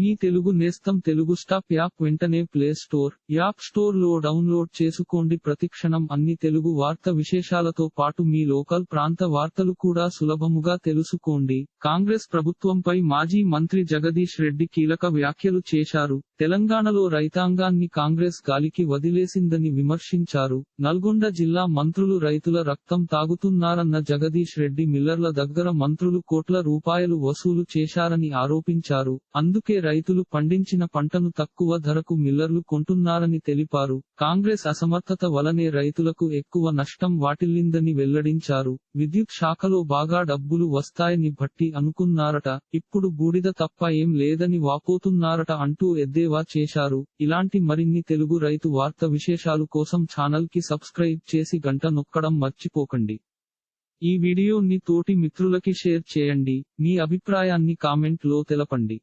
మీ తెలుగు నేస్తం Telugu stop app వెంటనే play store app స్టోర్లో డౌన్లోడ్ చేసుకోండి. ప్రతిక్షణం అన్ని తెలుగు వార్త విశేషాలతో పాటు మీ లోకల్ ప్రాంత వార్తలు కూడా సులభముగా తెలుసుకోండి. కాంగ్రెస్ ప్రభుత్వంపై మాజీ మంత్రి జగదీష్ రెడ్డి కీలక వ్యాఖ్యలు చేశారు. తెలంగాణలో రైతాంగాన్ని కాంగ్రెస్ గాలికి వదిలేసిందని విమర్శించారు. నల్గొండ జిల్లా మంత్రులు రైతుల రక్తం తాగుతున్నారన్న జగదీష్ రెడ్డి మిల్లర్ల దగ్గర మంత్రులు కోట్ల రూపాయలు వసూలు చేశారని ఆరోపించారు. అందుకే రైతులు పండించిన పంటను తక్కువ ధరకు మిల్లర్లు కొంటున్నారని తెలిపారు. కాంగ్రెస్ అసమర్థత వలనే రైతులకు ఎక్కువ నష్టం వాటిల్లిందని వెల్లడించారు. విద్యుత్ శాఖలో బాగా డబ్బులు వస్తాయని బట్టి అనుకున్నారట. ఇప్పుడు బూడిద తప్ప ఏం లేదని వాపోతున్నారట అంటూ ఎద్దేవా చేశారు. ఇలాంటి మరిన్ని తెలుగు రైతు వార్త విశేషాలు కోసం ఛానల్కి సబ్స్క్రైబ్ చేసి గంట నొక్కడం మర్చిపోకండి. ఈ వీడియోని తోటి మిత్రులకి షేర్ చేయండి. మీ అభిప్రాయాన్ని కామెంట్లో తెలపండి.